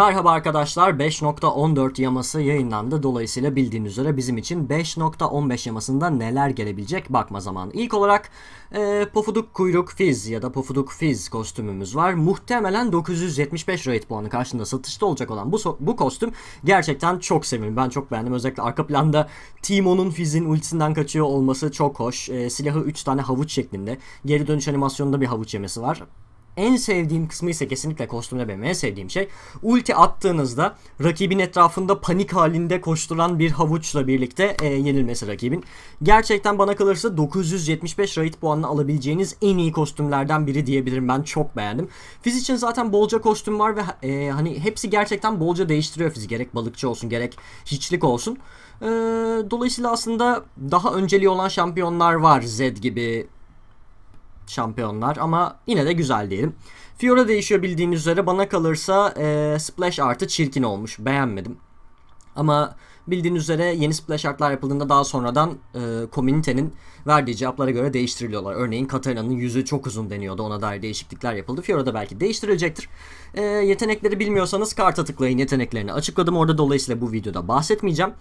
Merhaba arkadaşlar 5.14 yaması yayınlandı. Dolayısıyla bildiğiniz üzere bizim için 5.15 yamasında neler gelebilecek bakma zamanı. İlk olarak e, Pofuduk Kuyruk Fiz ya da Pofuduk Fiz kostümümüz var. Muhtemelen 975 rate puanı karşında satışta olacak olan bu, bu kostüm gerçekten çok sevimli. Ben çok beğendim. Özellikle arka planda Teemo'nun Fiz'in ultisinden kaçıyor olması çok hoş. E, silahı 3 tane havuç şeklinde. Geri dönüş animasyonunda bir havuç yemesi var. En sevdiğim kısmı ise kesinlikle kostümde benim en sevdiğim şey. Ulti attığınızda rakibin etrafında panik halinde koşturan bir havuçla birlikte e, yenilmesi rakibin. Gerçekten bana kalırsa 975 raid puanını alabileceğiniz en iyi kostümlerden biri diyebilirim. Ben çok beğendim. Fiz için zaten bolca kostüm var ve e, hani hepsi gerçekten bolca değiştiriyor Fiz. Gerek balıkçı olsun gerek hiçlik olsun. E, dolayısıyla aslında daha önceliği olan şampiyonlar var. Zed gibi şampiyonlar ama yine de güzel diyelim. Fiora değişiyor bildiğiniz üzere bana kalırsa e, splash artı çirkin olmuş beğenmedim. Ama bildiğiniz üzere yeni splash artlar yapıldığında daha sonradan e, komünitenin verdiği cevaplara göre değiştiriliyorlar. Örneğin Katarina'nın yüzü çok uzun deniyordu ona dair değişiklikler yapıldı. Fiora da belki değiştirilecektir. E, yetenekleri bilmiyorsanız karta tıklayın yeteneklerini açıkladım orada dolayısıyla bu videoda bahsetmeyeceğim.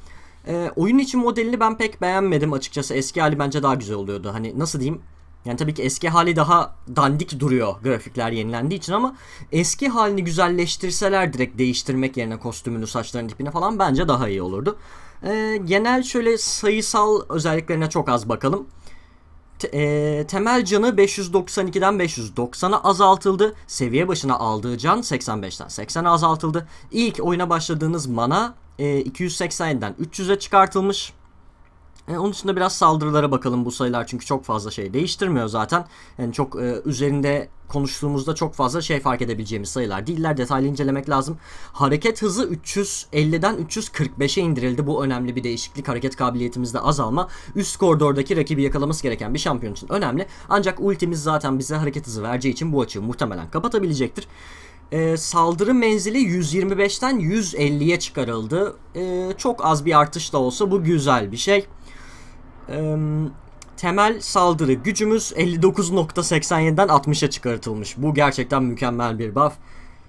E, oyun için modelini ben pek beğenmedim açıkçası eski hali bence daha güzel oluyordu. Hani nasıl diyeyim yani tabii ki eski hali daha dandik duruyor grafikler yenilendiği için ama eski halini güzelleştirseler direkt değiştirmek yerine kostümünü, saçlarını tipine falan bence daha iyi olurdu. Ee, genel şöyle sayısal özelliklerine çok az bakalım. E, temel canı 592'den 590'a azaltıldı. Seviye başına aldığı can 85'ten 80'e azaltıldı. İlk oyuna başladığınız mana e, 287'den 300'e çıkartılmış. E, onun dışında biraz saldırılara bakalım bu sayılar çünkü çok fazla şey değiştirmiyor zaten. Yani çok e, üzerinde konuştuğumuzda çok fazla şey fark edebileceğimiz sayılar değiller. Detaylı incelemek lazım. Hareket hızı 350'den 345'e indirildi. Bu önemli bir değişiklik. Hareket kabiliyetimizde azalma. Üst koridordaki rakibi yakalaması gereken bir şampiyon için önemli. Ancak ultimiz zaten bize hareket hızı vereceği için bu açığı muhtemelen kapatabilecektir. Ee, saldırı menzili 125'ten 150'ye çıkarıldı. Ee, çok az bir artış da olsa bu güzel bir şey. Temel saldırı gücümüz 59.87'den 60'a çıkartılmış. Bu gerçekten mükemmel bir buff.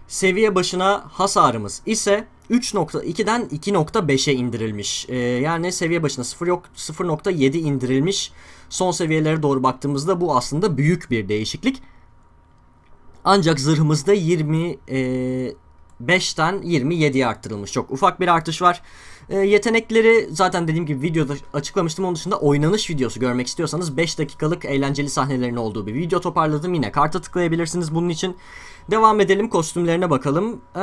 Seviye başına hasarımız ise 3.2'den 2.5'e indirilmiş. Ee, yani seviye başına 0 yok 0.7 indirilmiş. Son seviyelere doğru baktığımızda bu aslında büyük bir değişiklik. Ancak zırhımızda 20 e, 5'ten 27'ye arttırılmış. Çok ufak bir artış var. E, yetenekleri zaten dediğim gibi videoda açıklamıştım. Onun dışında oynanış videosu görmek istiyorsanız 5 dakikalık eğlenceli sahnelerin olduğu bir video toparladım. Yine karta tıklayabilirsiniz bunun için. Devam edelim kostümlerine bakalım. Ee,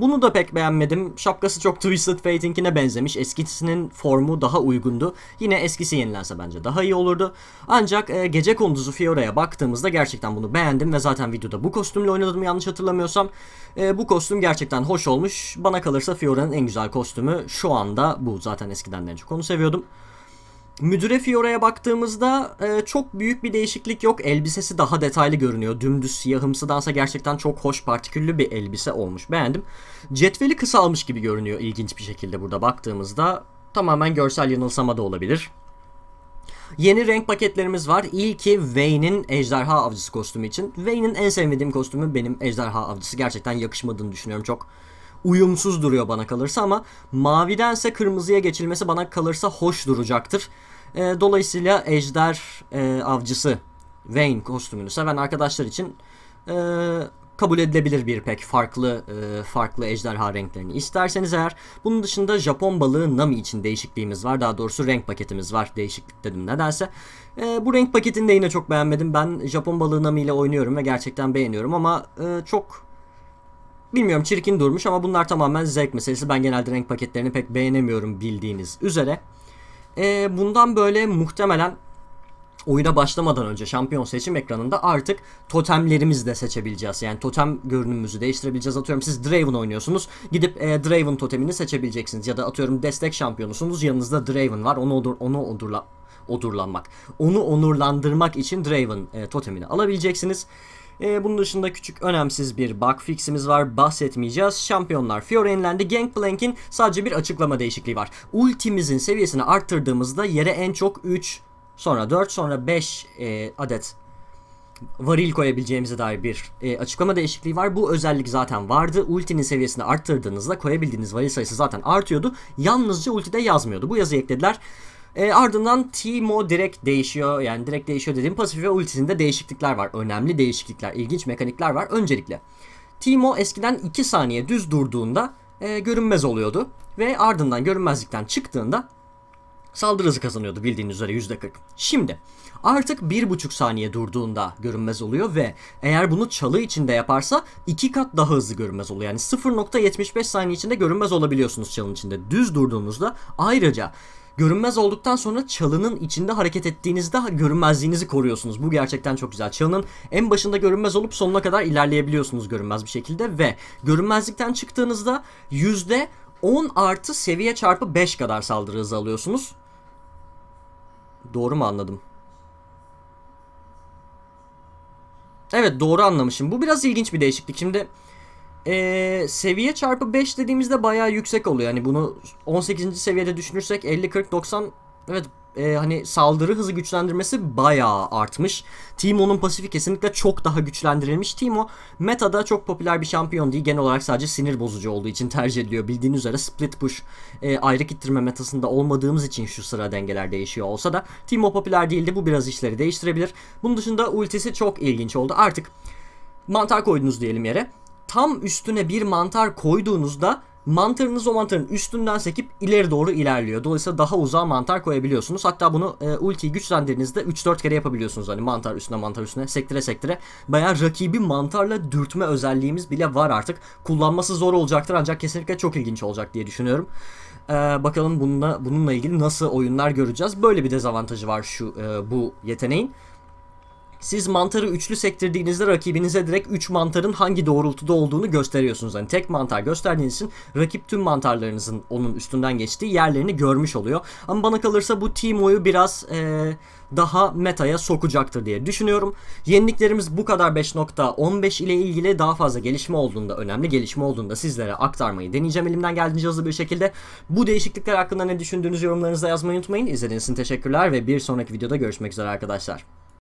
bunu da pek beğenmedim. Şapkası çok Twisted Fate'inkine benzemiş. Eskisinin formu daha uygundu. Yine eskisi yenilense bence daha iyi olurdu. Ancak e, gece konduzu Fiora'ya baktığımızda gerçekten bunu beğendim ve zaten videoda bu kostümle oynadım yanlış hatırlamıyorsam. E, bu kostüm gerçekten hoş olmuş. Bana kalırsa Fiora'nın en güzel kostümü şu anda bu. Zaten eskiden de çok onu seviyordum. Müdüre Fiora'ya baktığımızda e, çok büyük bir değişiklik yok. Elbisesi daha detaylı görünüyor. Dümdüz siyahımsıdansa gerçekten çok hoş partiküllü bir elbise olmuş. Beğendim. Cetveli kısalmış gibi görünüyor ilginç bir şekilde burada baktığımızda. Tamamen görsel yanılsama da olabilir. Yeni renk paketlerimiz var. İlki Vayne'in Ejderha Avcısı kostümü için. Vayne'in en sevmediğim kostümü benim Ejderha Avcısı. Gerçekten yakışmadığını düşünüyorum. Çok uyumsuz duruyor bana kalırsa ama mavidense kırmızıya geçilmesi bana kalırsa hoş duracaktır. E, dolayısıyla ejder e, avcısı Vayne kostümünü seven arkadaşlar için e, kabul edilebilir bir pek farklı e, farklı ejderha renklerini isterseniz eğer. Bunun dışında Japon balığı Nami için değişikliğimiz var. Daha doğrusu renk paketimiz var. Değişiklik dedim nedense. E, bu renk paketini de yine çok beğenmedim. Ben Japon balığı Nami ile oynuyorum ve gerçekten beğeniyorum ama e, çok Bilmiyorum çirkin durmuş ama bunlar tamamen zevk meselesi. Ben genelde renk paketlerini pek beğenemiyorum bildiğiniz üzere. Ee, bundan böyle muhtemelen oyuna başlamadan önce şampiyon seçim ekranında artık totemlerimizi de seçebileceğiz. Yani totem görünümümüzü değiştirebileceğiz. Atıyorum siz Draven oynuyorsunuz. Gidip e, Draven totemini seçebileceksiniz. Ya da atıyorum destek şampiyonusunuz. Yanınızda Draven var. Onu odur, onu odurla odurlanmak. Onu onurlandırmak için Draven e, totemini alabileceksiniz. Ee, bunun dışında küçük önemsiz bir bug fiximiz var. Bahsetmeyeceğiz. Şampiyonlar Fiora yenilendi. Gangplank'in sadece bir açıklama değişikliği var. Ultimizin seviyesini arttırdığımızda yere en çok 3 sonra 4 sonra 5 e, adet varil koyabileceğimize dair bir e, açıklama değişikliği var. Bu özellik zaten vardı. Ultinin seviyesini arttırdığınızda koyabildiğiniz varil sayısı zaten artıyordu. Yalnızca ultide yazmıyordu. Bu yazıyı eklediler. E, ardından Timo direkt değişiyor. Yani direkt değişiyor dediğim pasif ve ultisinde değişiklikler var. Önemli değişiklikler, ilginç mekanikler var. Öncelikle Timo eskiden 2 saniye düz durduğunda e, görünmez oluyordu. Ve ardından görünmezlikten çıktığında saldırı hızı kazanıyordu bildiğiniz üzere %40. Şimdi artık 1,5 saniye durduğunda görünmez oluyor ve eğer bunu çalı içinde yaparsa 2 kat daha hızlı görünmez oluyor. Yani 0.75 saniye içinde görünmez olabiliyorsunuz çalın içinde. Düz durduğunuzda ayrıca Görünmez olduktan sonra çalının içinde hareket ettiğinizde görünmezliğinizi koruyorsunuz. Bu gerçekten çok güzel. Çalının en başında görünmez olup sonuna kadar ilerleyebiliyorsunuz görünmez bir şekilde ve görünmezlikten çıktığınızda yüzde 10 artı seviye çarpı 5 kadar saldırı hızı alıyorsunuz. Doğru mu anladım? Evet doğru anlamışım. Bu biraz ilginç bir değişiklik. Şimdi ee, seviye çarpı 5 dediğimizde bayağı yüksek oluyor. Yani bunu 18. seviyede düşünürsek 50 40 90 evet e, hani saldırı hızı güçlendirmesi bayağı artmış. Timo'nun pasifi kesinlikle çok daha güçlendirilmiş. Timo metada çok popüler bir şampiyon değil. Genel olarak sadece sinir bozucu olduğu için tercih ediliyor. Bildiğiniz üzere split push e, ayrı ittirme metasında olmadığımız için şu sıra dengeler değişiyor olsa da Timo popüler değildi. Bu biraz işleri değiştirebilir. Bunun dışında ultisi çok ilginç oldu. Artık mantar koydunuz diyelim yere tam üstüne bir mantar koyduğunuzda mantarınız o mantarın üstünden sekip ileri doğru ilerliyor. Dolayısıyla daha uzağa mantar koyabiliyorsunuz. Hatta bunu e, ultiyi güçlendirdiğinizde 3-4 kere yapabiliyorsunuz. Hani mantar üstüne mantar üstüne sektire sektire. Bayağı rakibi mantarla dürtme özelliğimiz bile var artık. Kullanması zor olacaktır ancak kesinlikle çok ilginç olacak diye düşünüyorum. Ee, bakalım bununla, bununla ilgili nasıl oyunlar göreceğiz. Böyle bir dezavantajı var şu e, bu yeteneğin. Siz mantarı üçlü sektirdiğinizde rakibinize direkt 3 mantarın hangi doğrultuda olduğunu gösteriyorsunuz. Hani tek mantar gösterdiğiniz için rakip tüm mantarlarınızın onun üstünden geçtiği yerlerini görmüş oluyor. Ama bana kalırsa bu Timo'yu biraz ee, daha metaya sokacaktır diye düşünüyorum. Yeniliklerimiz bu kadar 5.15 ile ilgili daha fazla gelişme olduğunda, önemli gelişme olduğunda sizlere aktarmayı deneyeceğim elimden geldiğince hızlı bir şekilde. Bu değişiklikler hakkında ne düşündüğünüzü yorumlarınızda yazmayı unutmayın. İzlediğiniz için teşekkürler ve bir sonraki videoda görüşmek üzere arkadaşlar.